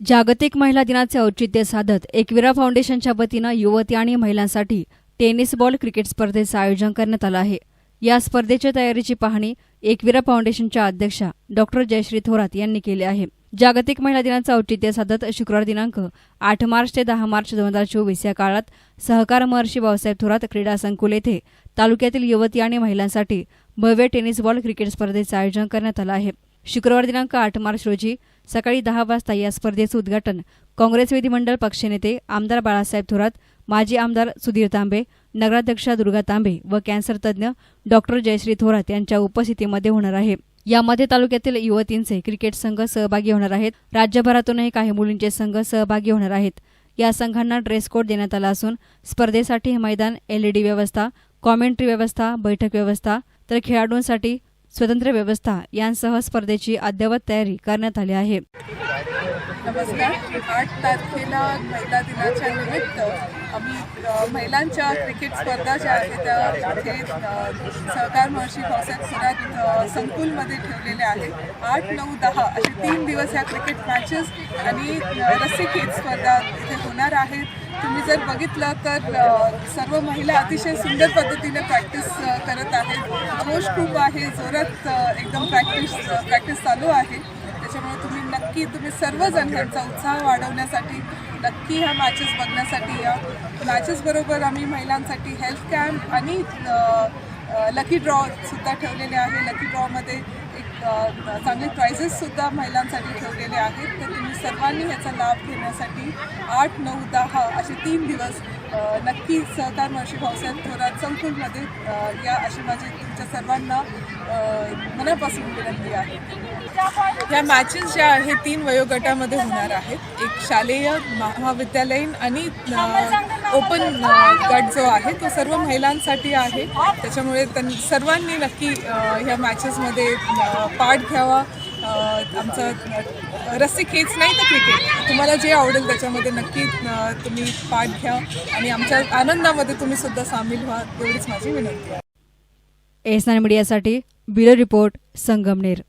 जागतिक महिला दिनाचे औचित्य साधत एकविरा फाउंडेशनच्या वतीनं युवती आणि महिलांसाठी टेनिस बॉल क्रिकेट स्पर्धेचं आयोजन करण्यात आलं आहे. या स्पर्धेच्या तयारीची पाहणी एकविरा फाउंडेशनच्या अध्यक्षा डॉक्टर जयश्री थोरात यांनी केली आहे. जागतिक महिला दिनाचं औचित्य साधत शुक्रवार दिनांक आठ मार्च ते दहा मार्च दोन हजार चोवीस या काळात सहकार महर्षी भाऊसाहेब थोरात क्रीडा संकुल येथे तालुक्यातील युवती आणि महिलांसाठी भव्य टेनिस बॉल क्रिकेट स्पर्धेचं आयोजन करण्यात आलं आहे. शुक्रवार दिनांक आठ मार्च रोजी सकाळी दहा वाजता या स्पर्धेचं उद्घाटन काँग्रेस विधिमंडळ पक्षनेते आमदार बाळासाहेब थोरात माजी आमदार सुधीर तांबे नगराध्यक्षा दुर्गा तांबे व कॅन्सर तज्ज्ञ डॉक्टर जयश्री थोरात यांच्या उपस्थितीमध्ये होणार आहे. यामध्ये तालुक्यातील युवतींचे क्रिकेट संघ सहभागी होणार आहेत. राज्यभरातूनही काही मुलींचे संघ सहभागी होणार आहेत. या संघांना ड्रेस कोड देण्यात आला असून स्पर्धेसाठी हे मैदान एलईडी व्यवस्था कॉमेंट्री व्यवस्था बैठक व्यवस्था तर खेळाडूंसाठी स्वतंत्र व्यवस्था यांसह स्पर्धेची अद्ययावत तयारी करण्यात आली आहे. नमस्कार. आठ तारखेला महिला दिनाच्या निमित्त आम्ही महिलांच्या क्रिकेट स्पर्धा ज्या आहेत त्या इथे सहकार महर्षी भाऊसाहेब थोरात संकुलमध्ये ठेवलेल्या आहेत. आठ नऊ दहा असे तीन दिवस ह्या क्रिकेट मॅचेस आणि रस्सीखेच स्पर्धा इथे होणार आहेत. तुम्ही जर बघितलं तर सर्व महिला अतिशय सुंदर पद्धतीने प्रॅक्टिस करत आहे. जोश खूप आहे जोरात एकदम प्रॅक्टिस प्रॅक्टिस चालू आहे. त्याच्यामुळे तुम्ही नक्की तुम्ही सर्वजण ह्यांचा उत्साह वाढवण्यासाठी नक्की ह्या मॅचेस बघण्यासाठी या. मॅचेसबरोबर आम्ही महिलांसाठी हेल्थ कॅम्प आणि लकी ड्रॉ सुद्धा ठेवलेले आहे. लकी ड्रॉमध्ये चांगले प्राइजेससुद्धा महिलांसाठी ठेवलेले आहेत. तर तुम्ही सर्वांनी ह्याचा लाभ घेण्यासाठी आठ नऊ दहा असे तीन दिवस नक्की सहकार महर्षी भाऊसाहेब थोरात संकुलमध्ये या अशी माझी तुमच्या सर्वांना मनापासून विनंती आहे. या मॅचेस ज्या आहे तीन वयोगटामध्ये होणार आहेत. एक शालेय महाविद्यालयीन आणि ओपन गट जो आहे तो सर्व महिलांसाठी आहे. त्याच्यामुळे त्यां सर्वांनी नक्की ह्या मॅचेसमध्ये पार्ट घ्यावा. आमचं रस्सी खेच नाही तर क्रिकेट तुम्हाला जे आवडेल त्याच्यामध्ये नक्की तुम्ही पार्ट घ्या. आणि आमच्या आनंदामध्ये तुम्ही सुद्धा सामील व्हा एवढीच माझी विनंती आहे. एस आय मीडियासाठी ब्युरो रिपोर्ट संगमनेर.